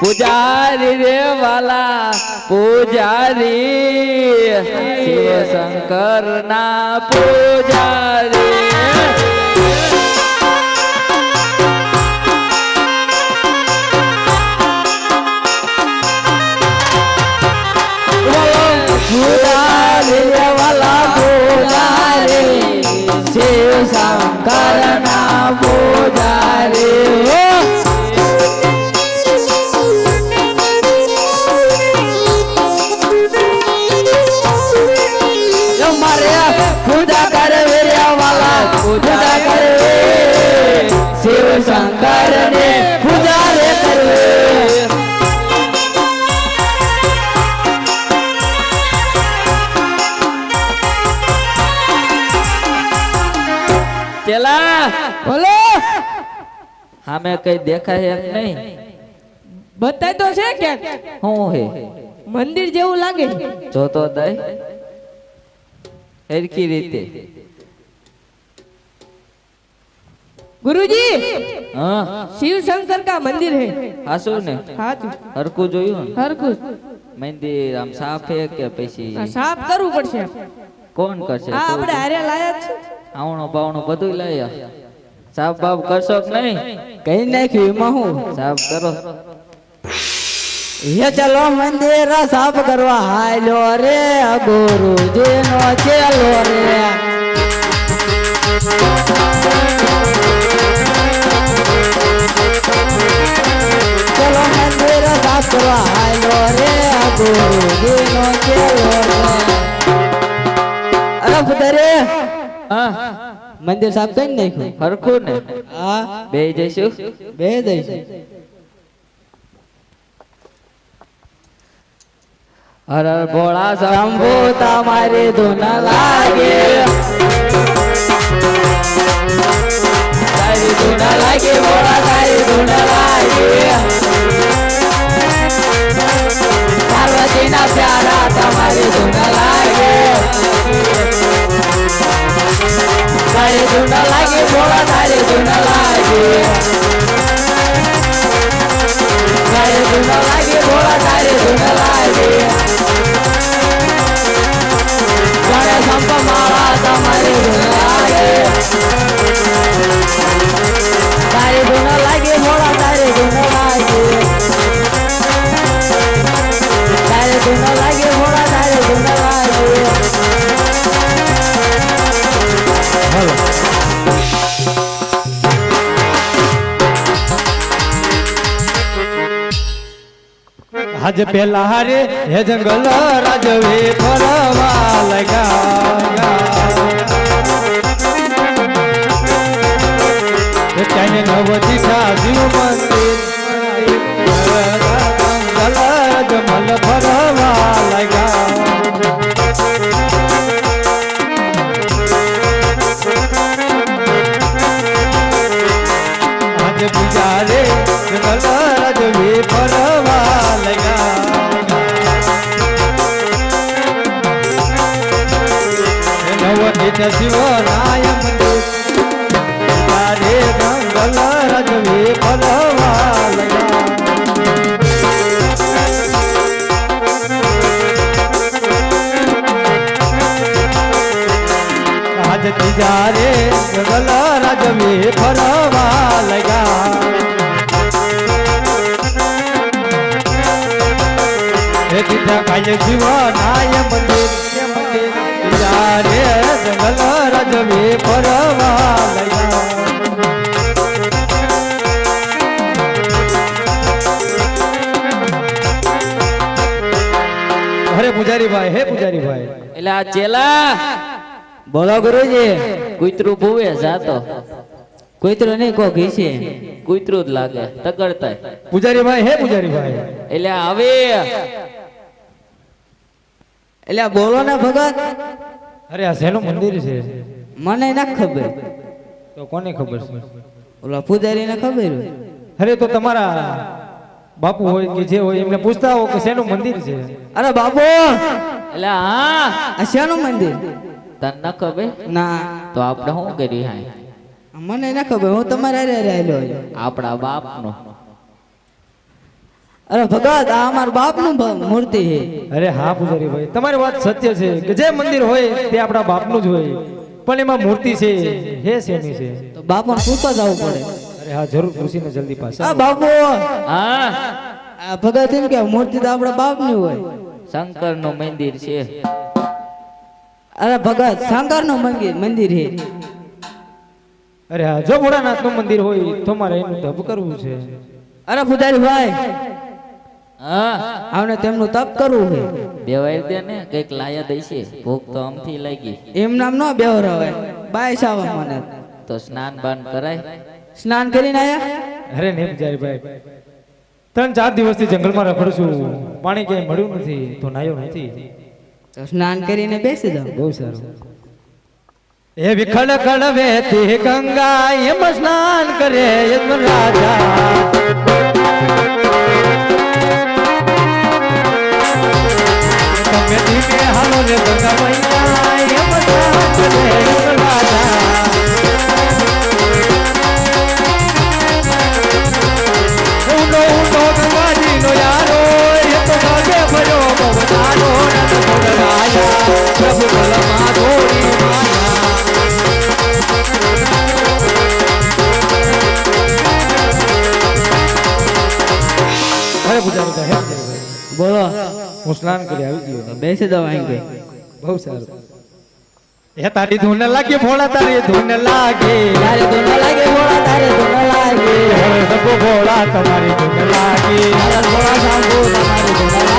પૂજારી રે વાલા પૂજારી. શિવ શંકર ના પૂજારી પૂજારી વાલા પૂજારી. શિવ શિવ શંકર ને પૂજા રે કરવે ચલા બોલો. હામે કઈ દેખાય એમ નહીં. બતાય તો છે ક્યાંક હું હે? મંદિર જેવું લાગે. જોતો દઈ. હરકી રીતે. ગુરુજી હા. શિવ શંકર કા મંદિર હે? હાસુ ને? હાચું. હરકુ જોયું હરકુ મંદિર આમ સાફ હે કે પછી? સાફ કરવું પડશે. કોણ કરશે? આ આપણે હારે લાયા છે. આવણો પાવણો બધું લાયા. સાફ બાફ કરશો કે નહીં? કઈ નાખ્યું એમાં હું. સાફ કરો. હે ચલો મંદિર સાફ કરવા હાલો રે ગુરુજી નો ચેલો રે. હાલ્યો રે ગુરુજી નો અરે મંદિર સાફ કરી નાખ્યું હરખું ને બે જઈશું બે જઈશું હર ભોળા શંભુ તમારી ધૂન લાગે તારી ધૂન લાગે ભોળા તારી ધૂન લાગે પાર્વતીના પ્યારા તમારી ધૂન આજ પેલા હારે હે જંગલ રાજવે ફરવા લગા ચાઈને નવ દીઠા શિવ મંદિર તારે જંગલ રાજવે ફરવા લગા આજ ત્રીજા રે જંગલ રાજવે હે દીધા કાય શિવ મંદિર મંદિર રે જંગલ રજવે ફરવા હે એટલે આ ચેલા. બોલો ગુરુજી કૂતરું ભૂવે જાતો. કુતરો નહીં કો ઘીસી કૂતરું જ લાગે તગડતા પૂજારી ભાઈ હે પૂજારી ભાઈ એટલે હવે. એટલે આ બોલો ને ભગત અરે આ શેનું મંદિર છે? મને ના ખબર. તો કોને ખબર? છે ઓલા પૂજારી ને ખબર? અરે તો તમારા બાપુ હોય કે જે હોય એમને પૂછતા હો કે શેનું મંદિર છે? અરે બાપુ! એટલે હા. આ શેનું મંદિર? તને ન ખબર? ના. તો આપણે શું કરી હા મને ના ખબર. હું તમારા રહેલો. આપણા બાપનો. અરે ભગત આ અમાર બાપનું નું મૂર્તિ છે. અરે હા પૂજારી ભાઈ તમારી વાત સત્ય છે કે જે મંદિર હોય તે આપણા બાપનું જ હોય. પણ એમાં મૂર્તિ છે હે શેની છે. તો બાપાને પૂછવા જવું પડે. અરે હા જરૂર પૂછીને જલ્દી પાસે આ બાપુ. હા. આ ભગત એમ કે મૂર્તિ તો આપણા બાપની હોય. શંકરનું મંદિર છે. અરે ભગત શંકરનું મંદિર મંદિર છે. અરે હા જો ભોળાનાથનું મંદિર હોય તો મારે એનું ધબ કરવું છે. અરે પૂજારી ભાઈ હા આવને તેમનું તપ કરવું છે. બેવાય દે ને કંઈક લાયા દઈશે ભૂખ તો આમથી લાગી. એમ નામ નો બેવર હવે. બાય સાવ મને. તો સ્નાન બાન કરાય. સ્નાન કરીને આયા? અરે નેમ પૂજારી ભાઈ. ત્રણ ચાર દિવસથી જંગલમાં રખડું છું. પાણી ક્યાંય મળ્યું નથી તો નાયો નથી. તો સ્નાન કરીને બેસી જાવ બહુ સારું. એ વિખળ કળવે તે ગંગા એમ સ્નાન કરે રાજા ધીમે હાલો રે હું સ્નાન કરી આવી ગયો બેસી જાઓ આવી ગઈ બહુ સારું એ તારી ધૂન લાગે ભોળા તારી ધૂન લાગે તારી ધૂન લાગે ભોળા તારી ધૂન લાગે સબો ભોળા તમારી ધૂન લાગે ભોળા સાંભળો તમારી ધૂન ન